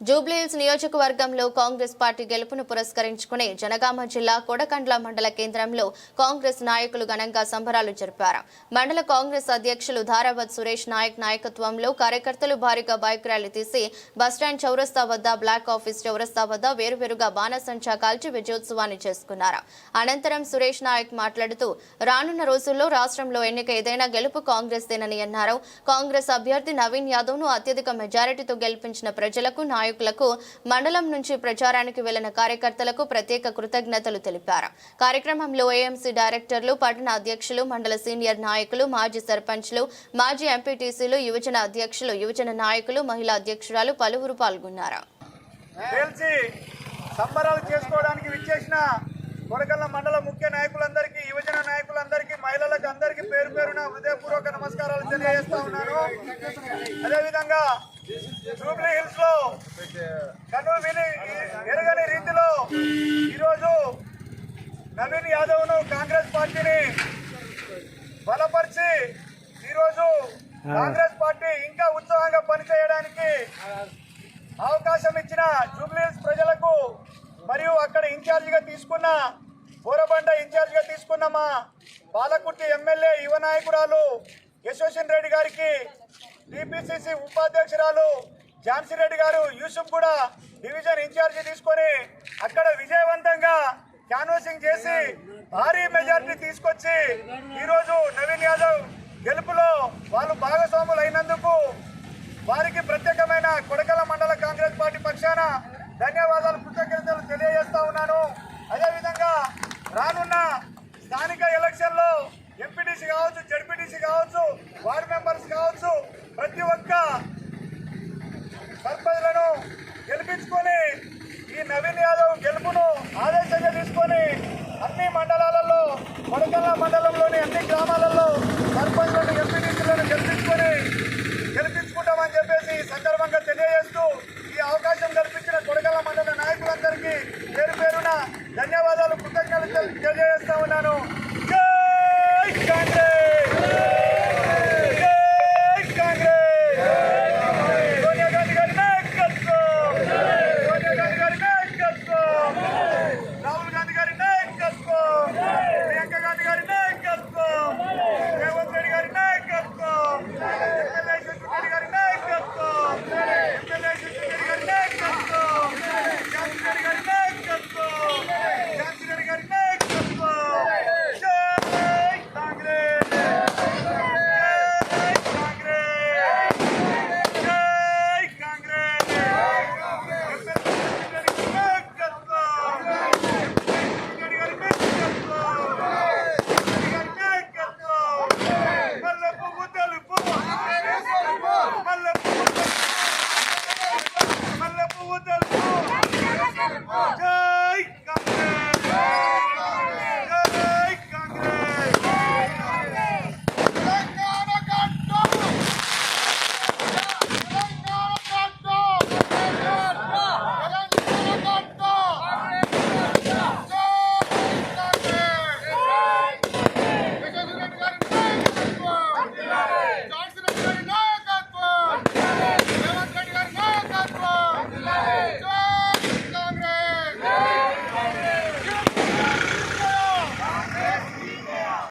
జూబ్లీహిల్స్ నియోజకవర్గంలో కాంగ్రెస్ పార్టీ గెలుపును పురస్కరించుకుని జనగామ జిల్లా కొడకండ్ల మండల కేంద్రంలో కాంగ్రెస్ నాయకులు ఘనంగా సంబరాలు జరిపారు. మండల కాంగ్రెస్ అధ్యక్షులు ధారావత్ సురేష్ నాయక్ నాయకత్వంలో కార్యకర్తలు భారీగా బైక్ ర్యాలీ తీసి బస్టాండ్ చౌరస్తా వద్ద బ్లాక్ ఆఫీస్ చౌరస్తా వద్ద వేరువేరుగా బాణసంచా కాల్చి విజయోత్సవాన్ని చేసుకున్నారు. అనంతరం సురేష్ నాయక్ మాట్లాడుతూ రానున్న రోజుల్లో రాష్ట్రంలో ఎన్నిక ఏదైనా గెలుపు కాంగ్రెస్ దేనని అన్నారు. కాంగ్రెస్ అభ్యర్థి నవీన్ యాదవ్ను అత్యధిక మెజారిటీతో గెలిపించిన ప్రజలకు నాయకులకు మండలం నుంచి ప్రచారానికి వెళ్ళిన కార్యకర్తలకు ప్రత్యేక కృతజ్ఞతలు తెలిపారు. కార్యక్రమంలో ఏఎంసీ డైరెక్టర్లు పట్టణ అధ్యక్షులు మండల సీనియర్ నాయకులు మాజీ సర్పంచ్లు మాజీ ఎంపీటీసీలు యువజన అధ్యక్షులు యువజన నాయకులు మహిళా అధ్యక్షురాలు పలువురు పాల్గొన్నారు. సంబరాలు చేసుకోవడానికి విచ్చేసిన కొడకల్ల మండల ముఖ్య నాయకులు యువజన నాయకులందరికీ మహిళలకు అందరికీ పేరు పేరున హృదయపూర్వక నమస్కారాలు తెలియజేస్తా ఉన్నాను అదేవిధంగా జూబ్లీ హిల్స్లో కను విని ఎరగని రీతిలో ఈరోజు నవీన్ యాదవ్ను కాంగ్రెస్ పార్టీని బలపరిచి ఈరోజు కాంగ్రెస్ పార్టీ ఇంకా ఉత్సాహంగా పనిచేయడానికి అవకాశం ఇచ్చిన జూబ్లీహిల్స్ ప్రజలకు మరియు అక్కడ ఇన్ఛార్జిగా తీసుకున్న బోరబండ ఇన్ఛార్జిగా తీసుకున్న మా పాలకుర్తి ఎమ్మెల్యే యువ నాయకురాలు యశోషన్ రెడ్డి గారికి టీపీసీసీ ఉపాధ్యక్షురాలు ఝాన్సీ రెడ్డి గారు యూసుఫ్ కూడా డివిజన్ ఇన్ఛార్జి తీసుకొని అక్కడ విజయవంతంగా క్యాన్వాసింగ్ చేసి భారీ మెజార్టీ తీసుకొచ్చి ఈరోజు నవీన్ యాదవ్ గెలుపులో వాళ్ళు భాగస్వాములు అయినందుకు చర్య తీసుకొని అన్ని మండలాలలో వడకల్ల మండలంలోని అన్ని గ్రామాలలో సర్పంచులను ఎంపీడీసీలను గెలిపించుకొని గెలిపించుకుంటామని చెప్పేసి సందర్భంగా తెలియజేస్తూ ఈ అవకాశం కల్పించిన కొడకల్ల మండల నాయకులందరికీ పేరు పేరున ధన్యవాదాలు కృతజ్ఞతలు తెలియజేస్తా ఉన్నాను. Kevin Fox.